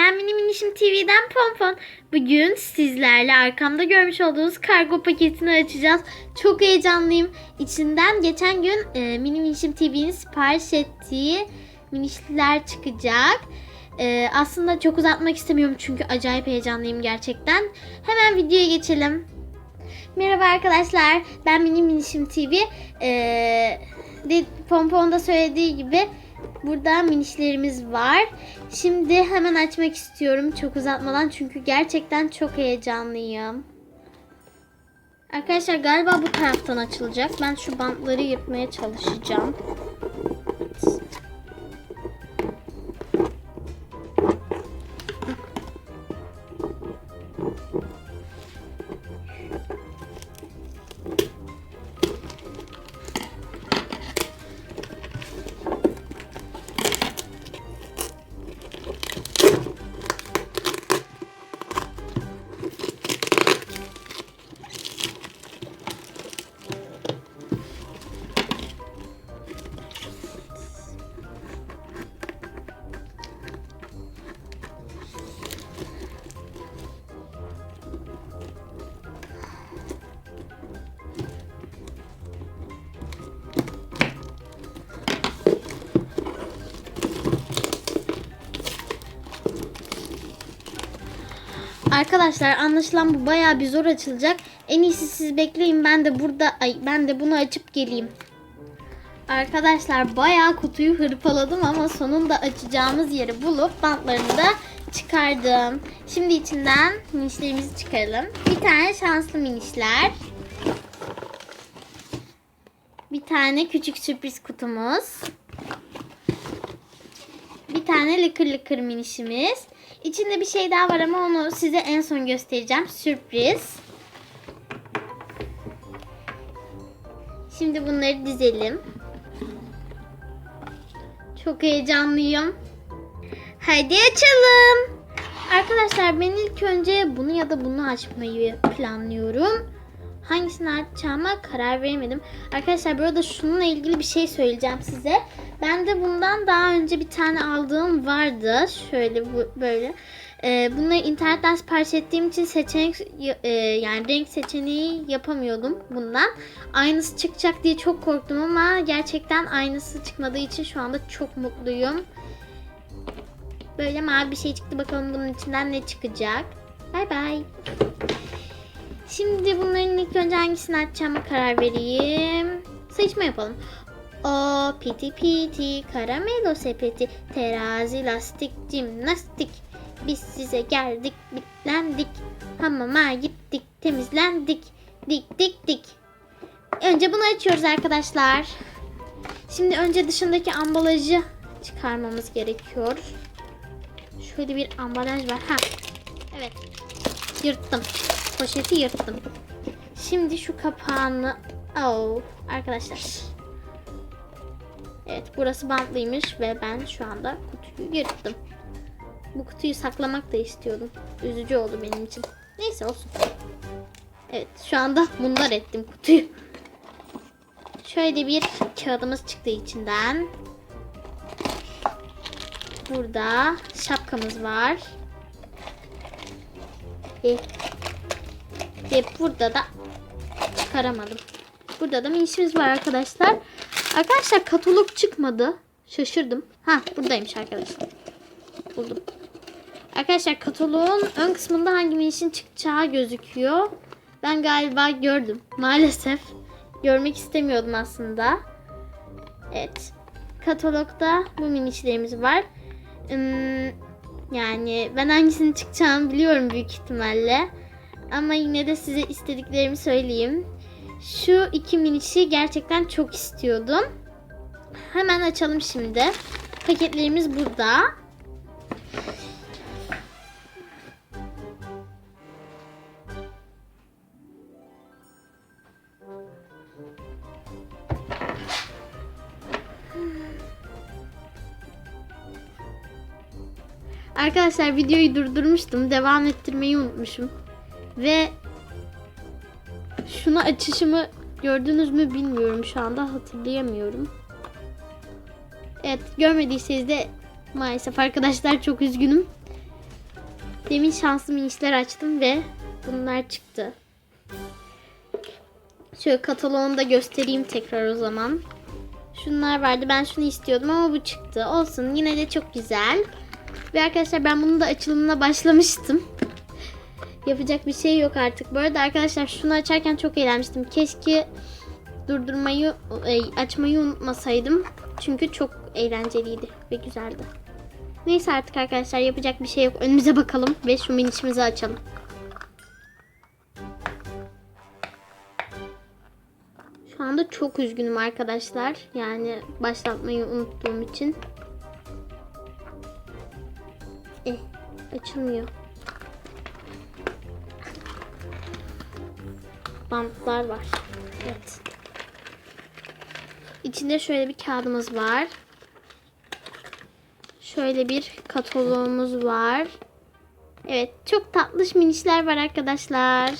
Ben Mini Minişim TV'den Pompon. Bugün sizlerle arkamda görmüş olduğunuz kargo paketini açacağız. Çok heyecanlıyım. İçinden geçen gün e, Mini Minişim TV'nin sipariş ettiği minişler çıkacak. E, aslında çok uzatmak istemiyorum çünkü acayip heyecanlıyım gerçekten. Hemen videoya geçelim. Merhaba arkadaşlar. Ben Mini Minişim TV. Ee, de, Pompon'da söylediği gibi burada minişlerimiz var. Şimdi hemen açmak istiyorum çok uzatmadan çünkü gerçekten çok heyecanlıyım. Arkadaşlar galiba bu taraftan açılacak. Ben şu bantları yırtmaya çalışacağım. Arkadaşlar anlaşılan bu bayağı bir zor açılacak. En iyisi siz bekleyin ben de burada ay ben de bunu açıp geleyim. Arkadaşlar bayağı kutuyu hırpaladım ama sonunda açacağımız yeri bulup bantlarını da çıkardım. Şimdi içinden minişlerimizi çıkaralım. Bir tane şanslı minişler. Bir tane küçük sürpriz kutumuz. Bir tane lıkır lıkır minişimiz. İçinde bir şey daha var ama onu size en son göstereceğim. Sürpriz. Şimdi bunları dizelim. Çok heyecanlıyım. Hadi açalım. Arkadaşlar ben ilk önce bunu ya da bunu açmayı planlıyorum. Hangisini açacağıma karar veremedim. Arkadaşlar burada şununla ilgili bir şey söyleyeceğim size. Ben de bundan daha önce bir tane aldığım vardı. Şöyle bu, böyle. Ee, bunları internetten sipariş ettiğim için seçenek e, yani renk seçeneği yapamıyordum bundan. Aynısı çıkacak diye çok korktum ama gerçekten aynısı çıkmadığı için şu anda çok mutluyum. Böyle mavi bir şey çıktı. Bakalım bunun içinden ne çıkacak. Bay bay. Şimdi bunların ilk önce hangisini açacağıma karar vereyim. Seçme yapalım. O piti piti karamelo sepeti terazi lastik jimnastik. Biz size geldik bitlendik. Hamama gittik temizlendik. Dik dik dik. Önce bunu açıyoruz arkadaşlar. Şimdi önce dışındaki ambalajı çıkarmamız gerekiyor. Şöyle bir ambalaj var. Ha evet. Yırttım poşeti yırttım şimdi şu kapağını oh arkadaşlar Evet burası bantlıymış ve ben şu anda kutuyu yırttım. Bu kutuyu saklamak da istiyordum. Üzücü oldu benim için. Neyse olsun. Evet şu anda mundar ettim kutuyu. Şöyle bir kağıdımız çıktı içinden. Burada şapkamız var. Ve, ve burada da çıkaramadım. Burada da minişimiz var arkadaşlar. Arkadaşlar katalog çıkmadı. Şaşırdım. Ha buradaymış arkadaşlar. Buldum. Arkadaşlar kataloğun ön kısmında hangi minişin çıkacağı gözüküyor. Ben galiba gördüm. Maalesef. Görmek istemiyordum aslında. Evet. Katalogda bu minişlerimiz var. Hmm, yani ben hangisinin çıkacağını biliyorum büyük ihtimalle. Ama yine de size istediklerimi söyleyeyim. Şu iki minişi gerçekten çok istiyordum. Hemen açalım şimdi. Paketlerimiz burada. Arkadaşlar videoyu durdurmuştum. Devam ettirmeyi unutmuşum. Ve şunu açışımı gördünüz mü bilmiyorum şu anda hatırlayamıyorum. Evet görmediyseniz de maalesef arkadaşlar çok üzgünüm. Demin şanslı minişler açtım ve bunlar çıktı. Şöyle kataloğunu da göstereyim tekrar o zaman. Şunlar vardı. Ben şunu istiyordum ama bu çıktı. Olsun. Yine de çok güzel. Ve arkadaşlar ben bunun da açılımına başlamıştım. Yapacak bir şey yok artık. Bu arada arkadaşlar şunu açarken çok eğlenmiştim. Keşke durdurmayı, e, açmayı unutmasaydım. Çünkü çok eğlenceliydi ve güzeldi. Neyse artık arkadaşlar yapacak bir şey yok. Önümüze bakalım ve şu minişimizi açalım. Şu anda çok üzgünüm arkadaşlar. Yani başlatmayı unuttuğum için. Eh, açılmıyor. Bantlar var. Evet. İçinde şöyle bir kağıdımız var. Şöyle bir kataloğumuz var. Evet, çok tatlış minişler var arkadaşlar.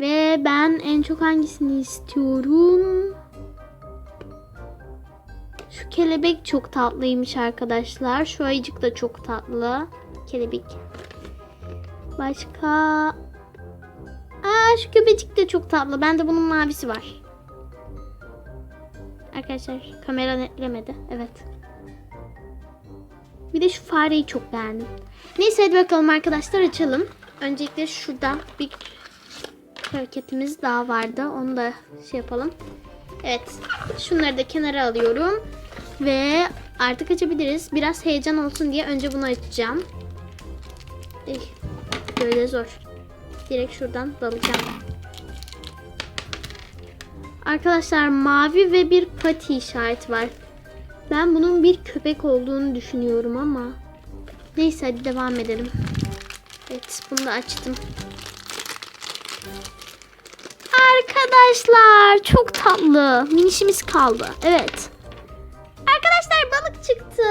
Ve ben en çok hangisini istiyorum? Şu kelebek çok tatlıymış arkadaşlar. Şu ayıcık da çok tatlı. Kelebek. Başka... Şu köpecik de çok tatlı. Bende bunun mavisi var. Arkadaşlar kamera netlemedi. Evet. Bir de şu fareyi çok beğendim. Neyse hadi bakalım arkadaşlar açalım. Öncelikle şurada bir hareketimiz daha vardı. Onu da şey yapalım. Evet. Şunları da kenara alıyorum. Ve artık açabiliriz. Biraz heyecan olsun diye önce bunu açacağım. Eh, böyle zor. Direkt şuradan dalacağım. Arkadaşlar mavi ve bir pati işareti var. Ben bunun bir köpek olduğunu düşünüyorum ama. Neyse hadi devam edelim. Evet bunu da açtım. Arkadaşlar çok tatlı. Minişimiz kaldı. Evet. Arkadaşlar balık çıktı.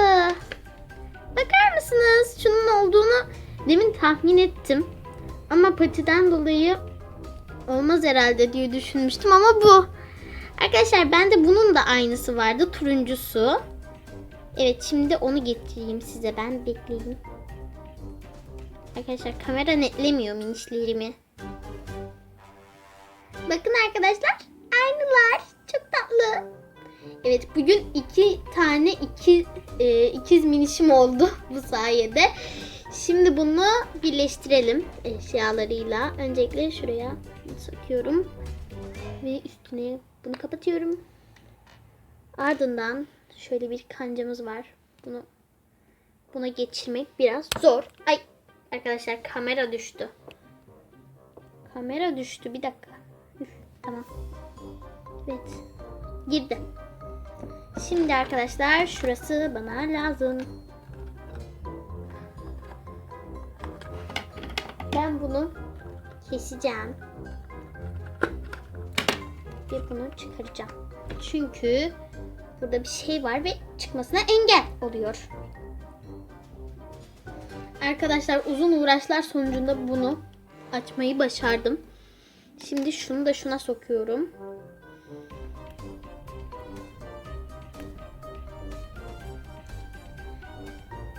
Bakar mısınız? Şunun olduğunu demin tahmin ettim. Ama patiden dolayı olmaz herhalde diye düşünmüştüm ama bu. Arkadaşlar bende bunun da aynısı vardı. Turuncusu. Evet şimdi onu getireyim size ben. Bekleyin. Arkadaşlar kamera netlemiyor minişlerimi. Bakın arkadaşlar. Aynılar. Çok tatlı. Evet bugün iki tane iki, e, ikiz minişim oldu bu sayede. Şimdi bunu birleştirelim eşyalarıyla. Öncelikle şuraya sokuyorum. Ve üstüne bunu kapatıyorum. Ardından şöyle bir kancamız var. Bunu buna geçirmek biraz zor. Ay arkadaşlar kamera düştü. Kamera düştü. Bir dakika. Üf, tamam. Evet. Girdi. Şimdi arkadaşlar şurası bana lazım. Ben bunu keseceğim. Ve bunu çıkaracağım. Çünkü burada bir şey var ve çıkmasına engel oluyor. Arkadaşlar uzun uğraşlar sonucunda bunu açmayı başardım. Şimdi şunu da şuna sokuyorum.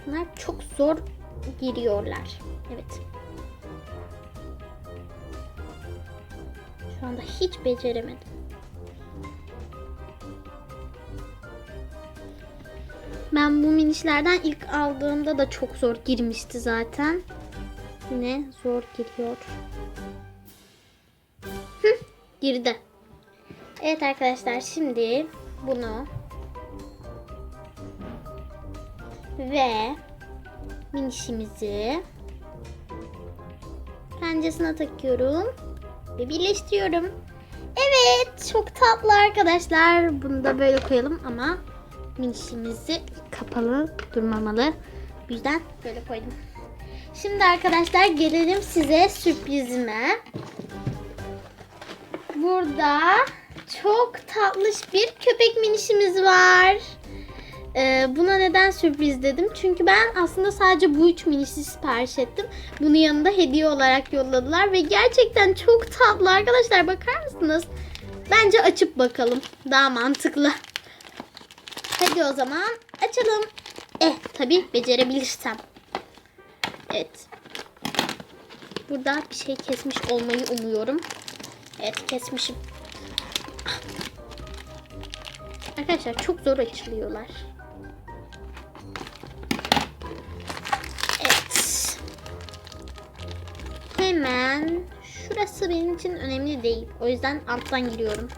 Bunlar çok zor giriyorlar. Evet. Şu anda hiç beceremedim. Ben bu minişlerden ilk aldığımda da çok zor girmişti zaten. Yine zor giriyor. Hı, girdi. Evet arkadaşlar şimdi bunu ve minişimizi pencesine takıyorum ve birleştiriyorum. Evet çok tatlı arkadaşlar. Bunu da böyle koyalım ama minişimizi kapalı durmamalı. Bu yüzden böyle koydum. Şimdi arkadaşlar gelelim size sürprizime. Burada çok tatlış bir köpek minişimiz var. Ee, buna neden sürpriz dedim? Çünkü ben aslında sadece bu üç minişi sipariş ettim. Bunu yanında hediye olarak yolladılar ve gerçekten çok tatlı arkadaşlar bakar mısınız? Bence açıp bakalım. Daha mantıklı. Hadi o zaman açalım. Eh tabi becerebilirsem. Evet. Burada bir şey kesmiş olmayı umuyorum. Evet kesmişim. Arkadaşlar çok zor açılıyorlar. Hemen şurası benim için önemli değil. O yüzden alttan giriyorum.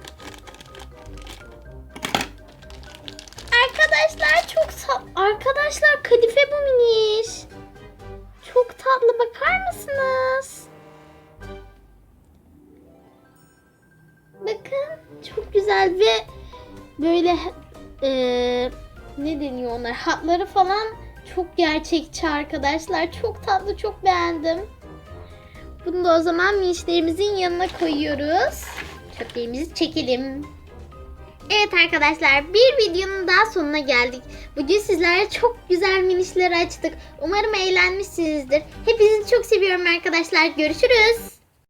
Arkadaşlar çok Arkadaşlar kadife bu miniş. Çok tatlı bakar mısınız? Bakın çok güzel ve böyle eee, ne deniyor onlar hatları falan çok gerçekçi arkadaşlar. Çok tatlı çok beğendim. Bunu da o zaman minişlerimizin yanına koyuyoruz. Çöplerimizi çekelim. Evet arkadaşlar bir videonun daha sonuna geldik. Bugün sizlerle çok güzel minişler açtık. Umarım eğlenmişsinizdir. Hepinizi çok seviyorum arkadaşlar. Görüşürüz.